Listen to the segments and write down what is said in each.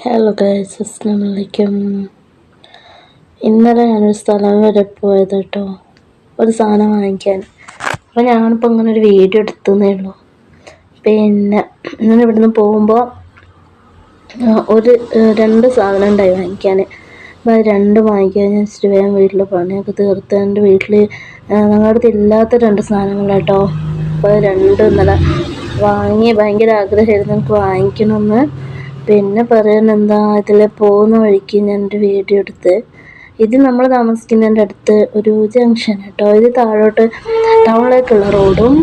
Hello guys അസ്ലാമലൈക്കും ഇന്നലെ ഞാനൊരു സ്ഥലം വരെ പോയത് കേട്ടോ ഒരു സാധനം വാങ്ങിക്കാൻ. അപ്പോൾ ഞാനിപ്പോൾ ഇങ്ങനെ ഒരു വീഡിയോ എടുത്തതേ ഉള്ളൂ. പിന്നെ ഇങ്ങനെ ഇവിടുന്ന് പോകുമ്പോൾ ഒരു രണ്ട് സാധനം ഉണ്ടായി വാങ്ങിക്കാൻ അപ്പോൾ അത് രണ്ടും വാങ്ങിക്കാൻ ഞാൻ ഇച്ചിരി വേഗം വീട്ടിൽ പണിയൊക്കെ തീർത്ത് എന്റെ വീട്ടിൽ ഞങ്ങളുടെ ഇല്ലാത്ത രണ്ട് സാധനങ്ങൾ കേട്ടോ അപ്പോൾ അത് രണ്ടും ഇന്നലെ വാങ്ങി ഭയങ്കര ആഗ്രഹമായിരുന്നു. എനിക്ക് വാങ്ങിക്കണമെന്ന് പിന്നെ പറയാനെന്താ ഇതിൽ പോകുന്ന വഴിക്ക് ഞാൻ ഒരു വീഡിയോ എടുത്ത് ഇത് നമ്മൾ താമസിക്കുന്നതിന്റെ അടുത്ത് ഒരു ജംഗ്ഷൻ കേട്ടോ ഇത് താഴോട്ട് ടൗണിലേക്കുള്ള റോഡും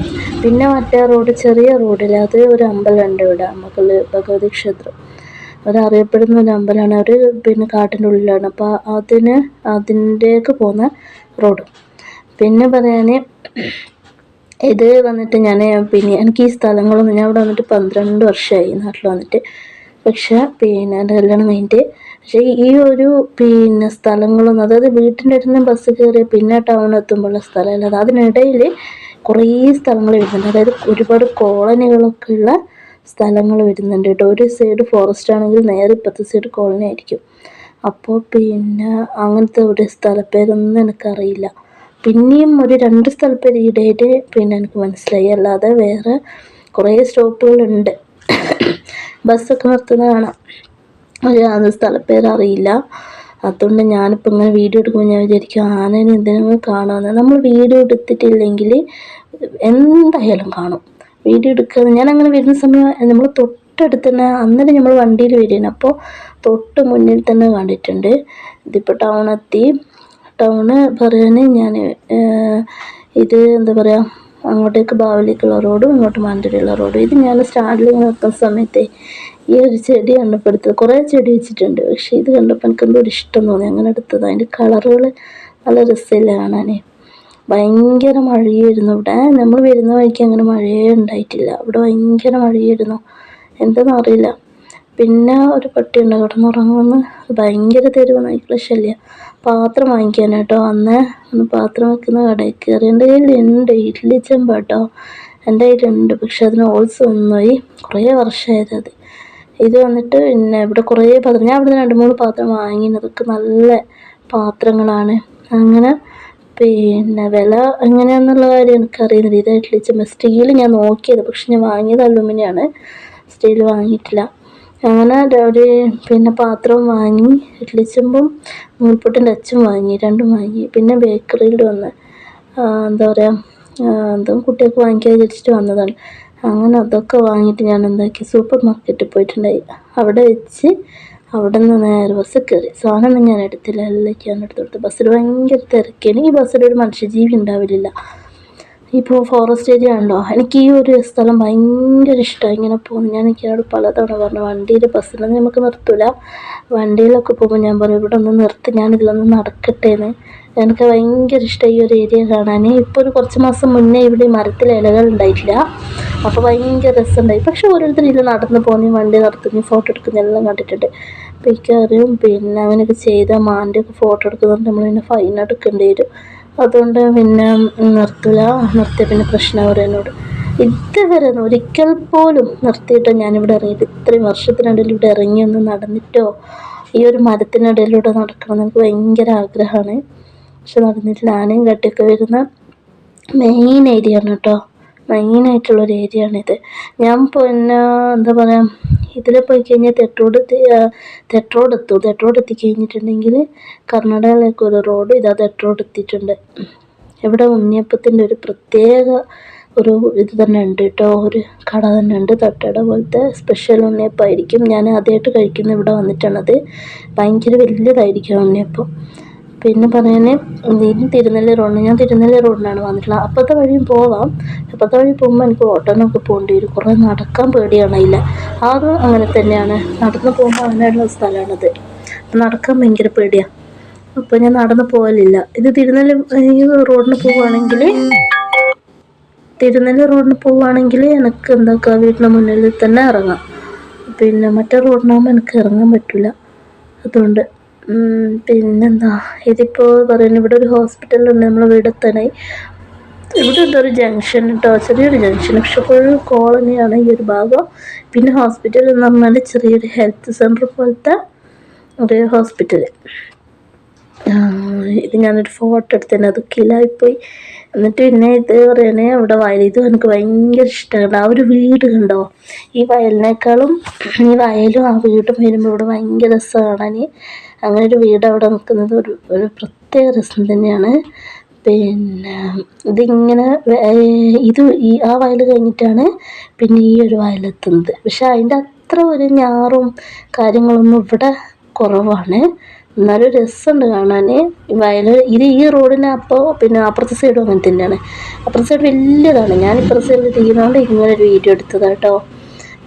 പിന്നെ മറ്റേ റോഡ് ചെറിയ റോഡിൽ അത് ഒരു അമ്പലമുണ്ട് ഇവിടെ മക്കൾ ഭഗവതി ക്ഷേത്രം. അതറിയപ്പെടുന്ന ഒരു അമ്പലമാണ് അവർ പിന്നെ കാട്ടിന്റെ ഉള്ളിലാണ്. അപ്പോൾ അതിന് അതിന്റെക്ക് പോകുന്ന റോഡ്. പിന്നെ പറയാൻ ഇത് വന്നിട്ട് ഞാൻ പിന്നെ എനിക്ക് ഈ സ്ഥലങ്ങളൊന്നും ഞാൻ ഇവിടെ വന്നിട്ട് പന്ത്രണ്ട് വർഷമായി നാട്ടിൽ വന്നിട്ട്. പക്ഷെ പിന്നെ കല്യാണം കഴിഞ്ഞിട്ട് പക്ഷേ ഈ ഒരു പിന്നെ സ്ഥലങ്ങളൊന്നും അതായത് വീട്ടിന്റെ അടുത്ത് ബസ് കയറി പിന്നെ ടൗൺ എത്തുമ്പോഴുള്ള സ്ഥലമല്ല. അത് അതിനിടയിൽ കുറേ സ്ഥലങ്ങൾ വരുന്നുണ്ട്. അതായത് ഒരുപാട് കോളനികളൊക്കെ ഉള്ള സ്ഥലങ്ങൾ വരുന്നുണ്ട് കേട്ടോ. ഒരു സൈഡ് ഫോറസ്റ്റ് ആണെങ്കിൽ നേരെ ഇപ്പുറത്തെ സൈഡ് കോളനി ആയിരിക്കും. അപ്പോൾ പിന്നെ അങ്ങനത്തെ ഒരു സ്ഥലപ്പേരൊന്നും എനിക്കറിയില്ല. പിന്നെയും ഒരു രണ്ട് സ്ഥലപ്പേര് ഈടായിട്ട് പിന്നെ എനിക്ക് മനസ്സിലായി. അല്ലാതെ വേറെ കുറേ സ്റ്റോപ്പുകളുണ്ട് ബസ്സൊക്കെ നിർത്തുന്നത് കാണാം. ഒരു അത് സ്ഥലപ്പേര് അറിയില്ല. അതുകൊണ്ട് ഞാനിപ്പോൾ ഇങ്ങനെ വീഡിയോ എടുക്കുമ്പോൾ ഞാൻ വിചാരിക്കും ആനേനെ എന്തിനെങ്കിലും കാണുമെന്ന് നമ്മൾ വീഡിയോ എടുത്തിട്ടില്ലെങ്കിൽ എന്തായാലും കാണും. വീഡിയോ എടുക്കാതെ ഞാൻ അങ്ങനെ വരുന്ന സമയം നമ്മൾ തൊട്ടടുത്ത് തന്നെ അന്നേരം നമ്മൾ വണ്ടിയിൽ വരികയാണ്. അപ്പോൾ തൊട്ട് മുന്നിൽ തന്നെ കണ്ടിട്ടുണ്ട്. ഇതിപ്പോൾ ടൗൺ എത്തി. ടൗണ് പറയാൻ ഞാൻ ഇത് എന്താ പറയുക അങ്ങോട്ടേക്ക് ബാവലിക്കുള്ള റോഡും ഇങ്ങോട്ട് മാന്തടിയുള്ള റോഡും. ഇത് ഞാൻ സ്റ്റാൻഡിൽ ഇങ്ങനെ നിൽക്കുന്ന സമയത്തെ ഈ ഒരു ചെടി കണ്ടപ്പോൾ എടുത്തത്. കുറേ ചെടി വെച്ചിട്ടുണ്ട്. പക്ഷേ ഇത് കണ്ടപ്പോൾ എനിക്ക് എന്തോ ഒരു ഇഷ്ടം തോന്നി. അങ്ങനെ എടുത്തത്. അതിന്റെ കളറുകൾ നല്ല രസമില്ല കാണാനെ. ഭയങ്കര മഴയായിരുന്നു ഇവിടെ. നമ്മൾ വരുന്ന വഴിക്ക് അങ്ങനെ മഴയേ ഉണ്ടായിട്ടില്ല. ഇവിടെ ഭയങ്കര മഴയായിരുന്നു. എന്താണെന്ന് അറിയില്ല. പിന്നെ ഒരു പട്ടിയുണ്ട്. കിടന്നുറങ്ങുമെന്ന് ഭയങ്കര തെരുവ് നായ്ക്കളെ ശല്യം പാത്രം വാങ്ങിക്കാനാട്ടോ അന്ന് ഒന്ന് പാത്രം വെക്കുന്ന കടയിൽ കയറി. എന്റെ കയ്യിലുണ്ട് ഇഡ്ഡലി ചെമ്പ് കേട്ടോ എന്റെ കയ്യിലുണ്ട് പക്ഷെ അതിന് ഓൾസ് വന്നുപോയി കുറേ വർഷമായത് അത്. ഇത് വന്നിട്ട് പിന്നെ ഇവിടെ കുറേ പാത്രം. ഞാൻ ഇവിടെ രണ്ട് മൂന്ന് പാത്രം വാങ്ങിയത് അതൊക്കെ നല്ല പാത്രങ്ങളാണ്. അങ്ങനെ പിന്നെ വില എങ്ങനെയാണെന്നുള്ള കാര്യം എനിക്കറിയുന്നില്ല. ഇത് ഇഡ്ഡലി ചെമ്പ്. സ്റ്റീൽ ഞാൻ നോക്കിയത്. പക്ഷെ ഞാൻ വാങ്ങിയത് അലുമിനിയാണ്. സ്റ്റീൽ വാങ്ങിയിട്ടില്ല. അങ്ങനെ ഒരു പിന്നെ പാത്രം വാങ്ങി ഇഡ്ലിച്ചെമ്പും ചെമ്പും നൂൽപുട്ടിന്റെ അച്ചും വാങ്ങി രണ്ടും വാങ്ങി. പിന്നെ ബേക്കറിയിൽ വന്ന് എന്താ പറയുക എന്തോ കുട്ടികൾക്ക് വാങ്ങിക്കാൻ വിചാരിച്ചിട്ട് വന്നതാണ്. അങ്ങനെ അതൊക്കെ വാങ്ങിയിട്ട് ഞാൻ എന്താക്കി സൂപ്പർ മാർക്കറ്റിൽ പോയിട്ടുണ്ടായി. അവിടെ വെച്ച് അവിടെ നിന്ന് നേരെ ബസ് കയറി. സാധനമൊന്നും ഞാൻ എടുത്തില്ല എല്ലാം ഞാൻ എടുത്തു കൊടുത്തു ബസ്സിൽ ഭയങ്കര തിരക്കേന് ഈ ബസ്സിൽ ഒരു മനുഷ്യജീവി ഉണ്ടാവില്ല. ഇപ്പോൾ ഫോറസ്റ്റ് ഏരിയ ഉണ്ടോ എനിക്ക് ഈ ഒരു സ്ഥലം ഭയങ്കര ഇഷ്ടമാണ് ഇങ്ങനെ പോകുന്നു. ഞാൻ എനിക്കോട് പലതവണ പറഞ്ഞു വണ്ടിയിൽ ബസ്സിലൊന്നും നമുക്ക് നിർത്തൂല. വണ്ടിയിലൊക്കെ പോകുമ്പോൾ ഞാൻ പറയും ഇവിടെ ഒന്ന് നിർത്തി. ഞാൻ ഇതിലൊന്ന് നടക്കട്ടെ എന്ന് എനിക്ക് ഭയങ്കര ഇഷ്ടം ഈ ഒരു ഏരിയ കാണാൻ ഇപ്പോൾ ഒരു കുറച്ച് മാസം മുന്നേ ഇവിടെ മരത്തിൽ ഇലകൾ ഉണ്ടായിട്ടില്ല. അപ്പോൾ ഭയങ്കര രസമുണ്ടായി. പക്ഷെ ഓരോരുത്തർ ഇത് നടന്ന് പോകുന്ന. വണ്ടി നടത്തുന്ന ഫോട്ടോ എടുക്കുന്ന എല്ലാം കണ്ടിട്ടുണ്ട്. അപ്പോൾ എനിക്കറിയും പിന്നെ അവനൊക്കെ ചെയ്ത മാന്റെ ഒക്കെ ഫോട്ടോ എടുക്കുന്നുണ്ട്. നമ്മൾ പിന്നെ ഫൈൻ എടുക്കേണ്ടി വരും. അതുകൊണ്ട് പിന്നെ നിർത്തില്ല നിർത്തിയ പിന്നെ പ്രശ്നമാകും എന്നോട്. ഇതുവരെ ഒരിക്കൽ പോലും നിർത്തിയിട്ട് ഞാനിവിടെ ഇറങ്ങിയിട്ട് ഇത്രയും വർഷത്തിനിടയിൽ ഇവിടെ ഇറങ്ങി ഒന്ന് നടന്നിട്ടോ? ഈ ഒരു മരത്തിനിടയിലൂടെ നടക്കണം എനിക്ക് ഭയങ്കര ആഗ്രഹമാണ്. പക്ഷെ നടന്നിട്ട് ആനയും കട്ടിയൊക്കെ വരുന്ന മെയിൻ ഏരിയ ആണ് കേട്ടോ. മെയിനായിട്ടുള്ളൊരു ഏരിയ ആണിത് ഞാൻ പിന്നെ എന്താ പറയുക ഇതിൽ പോയി കഴിഞ്ഞാൽ തെട്ടോട് തെട്ടോട് എത്തും തെട്ടോട് എത്തിക്കഴിഞ്ഞിട്ടുണ്ടെങ്കിൽ കർണാടകയിലേക്ക് ഒരു റോഡ് ഇതാ തെട്ടോട് എത്തിയിട്ടുണ്ട് ഇവിടെ ഉണ്ണിയപ്പത്തിന്റെ ഒരു പ്രത്യേക ഒരു ഇത് തന്നെ ഉണ്ട് കേട്ടോ. ഒരു കട തന്നെ ഉണ്ട്. തട്ടട പോലത്തെ സ്പെഷ്യൽ ഉണ്ണിയപ്പമായിരിക്കും ഞാൻ ആദ്യമായിട്ട് കഴിക്കുന്ന ഇവിടെ വന്നിട്ടാണത്. ഭയങ്കര വലിയതായിരിക്കും ഉണ്ണിയപ്പം. പിന്നെ പറയാൻ ഇനി തിരുനെല്ലി റോഡിന് ഞാൻ തിരുനെല്ലി റോഡിനാണ് വന്നിട്ടുള്ളത്. അപ്പോഴത്തെ വഴിയും പോവാം. അപ്പോഴത്തെ വഴി പോകുമ്പോൾ എനിക്ക് ഓട്ടോനൊക്കെ പോകേണ്ടി വരും. കുറേ നടക്കാൻ പേടിയാണ് അത് അങ്ങനെ തന്നെയാണ്. നടന്ന് പോകുമ്പോൾ അങ്ങനെയുള്ള സ്ഥലമാണത്. നടക്കാൻ ഭയങ്കര പേടിയാണ് അപ്പോൾ ഞാൻ നടന്ന് പോകലില്ല. ഇത് തിരുനെല്ലി റോഡിന് പോവുകയാണെങ്കിൽ തിരുനെല്ലി റോഡിന് പോവുകയാണെങ്കിൽ എനിക്ക് എന്താക്കുക വീട്ടിന്റെ മുന്നിൽ തന്നെ ഇറങ്ങാം. പിന്നെ മറ്റേ റോഡിനാകുമ്പോൾ എനിക്ക് ഇറങ്ങാൻ പറ്റില്ല അതുകൊണ്ട് പിന്നെന്താ? ഇതിപ്പോൾ പറയുന്നത് ഇവിടെ ഒരു ഹോസ്പിറ്റലുണ്ട് നമ്മളെ തന്നെ ഇവിടെ ഉണ്ട് ഒരു ജംഗ്ഷൻ കേട്ടോ ചെറിയൊരു ജംഗ്ഷൻ പക്ഷെ ഫുൾ കോളനിയാണ് ഈ ഒരു ഭാഗം. പിന്നെ ഹോസ്പിറ്റൽ എന്ന് പറഞ്ഞാൽ ചെറിയൊരു ഹെൽത്ത് സെന്റർ പോലത്തെ ഒരു ഹോസ്പിറ്റൽ ഇത് ഞാനൊരു ഫോട്ടോ എടുത്തതിന് അത് കിലായിപ്പോയി എന്നിട്ട് പിന്നെ ഇത് പറയണേ അവിടെ വയൽ ഇത് എനിക്ക് ഭയങ്കര ഇഷ്ടമാണ് ആ ഒരു വീട് കണ്ടോ? ഈ വയലിനേക്കാളും ഈ വയലും ആ വീടും വരുമ്പോൾ ഇവിടെ ഭയങ്കര രസമാണ് അങ്ങനെ ഒരു വീട് അവിടെ നിൽക്കുന്നത് ഒരു ഒരു പ്രത്യേക രസം തന്നെയാണ്. പിന്നെ ഇതിങ്ങനെ ഇത് ഈ ആ വയൽ കഴിഞ്ഞിട്ടാണ് പിന്നെ ഈ ഒരു വയലെത്തുന്നത്. പക്ഷെ അതിന്റെ അത്ര ഒരു ഞാറും കാര്യങ്ങളൊന്നും ഇവിടെ കുറവാണ്. എന്നാലും രസമുണ്ട് കാണാൻ വയൽ ഇത് ഈ റോഡിന് അപ്പോൾ പിന്നെ അപ്പുറത്തെ സൈഡും അങ്ങനെ തന്നെയാണ്. അപ്പുറത്തെ സൈഡ് വലിയതാണ് ഞാൻ ഇപ്പുറത്തെ സൈഡിൽ തീരുന്നതുകൊണ്ട് ഇങ്ങനെ ഒരു വീഡിയോ എടുത്തതാണ് കേട്ടോ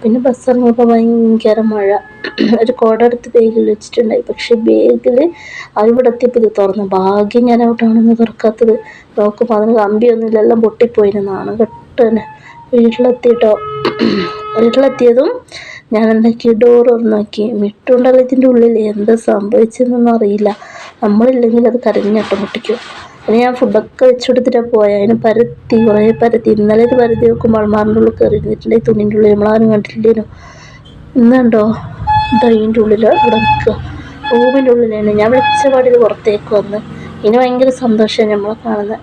പിന്നെ ബസ് ഇറങ്ങിയപ്പോൾ ഭയങ്കര മഴ. ഒരു കുട എടുത്ത് ബാഗിൽ വെച്ചിട്ടുണ്ടായി. പക്ഷേ ബാഗിൽ അവിടെ എത്തിയപ്പോൾ ഇത് തുറന്നു. ഭാഗ്യം ഞാൻ അവിടെയാണെന്ന് തുറക്കാത്തത്. നോക്കുമ്പോൾ അതിന് കമ്പിയൊന്നുമില്ല എല്ലാം പൊട്ടിപ്പോയിന് നാണം കെട്ടനെ. വീട്ടിലെത്തിയിട്ടോ വീട്ടിലെത്തിയതും ഞാൻ എന്താക്കി ഡോർ ഒന്നാക്കി മിട്ടുണ്ടല്ലോ ഇതിന്റെ ഉള്ളിൽ എന്താ സംഭവിച്ചതെന്നൊന്നും അറിയില്ല. നമ്മളില്ലെങ്കിൽ അത് കരഞ്ഞ് മുട്ടിക്കും അതിന് ഞാൻ ഫുഡൊക്കെ വെച്ച് കൊടുത്തിട്ടാണ് പോയത് അതിന് പരത്തി കുറേ പരത്തി. ഇന്നലെ ഇത് പരത്തി നോക്കുമ്പോൾ അൾമാറിന്റെ ഉള്ളിൽ കയറി ഇരുന്നിട്ടുണ്ടെങ്കിൽ തുണിന്റെ ഉള്ളിൽ. നമ്മളാരും കണ്ടിട്ടില്ലേനു? ഇന്നുണ്ടോ? ദൈന്റെ ഉള്ളിൽ ഇവിടെ നിൽക്കുക. റൂമിന്റെ ഉള്ളിലാണ് ഞാൻ വിളിച്ച പാടിൽ പുറത്തേക്ക് വന്ന്. ഇനി ഭയങ്കര സന്തോഷമാണ് നമ്മളെ കാണുന്നത്.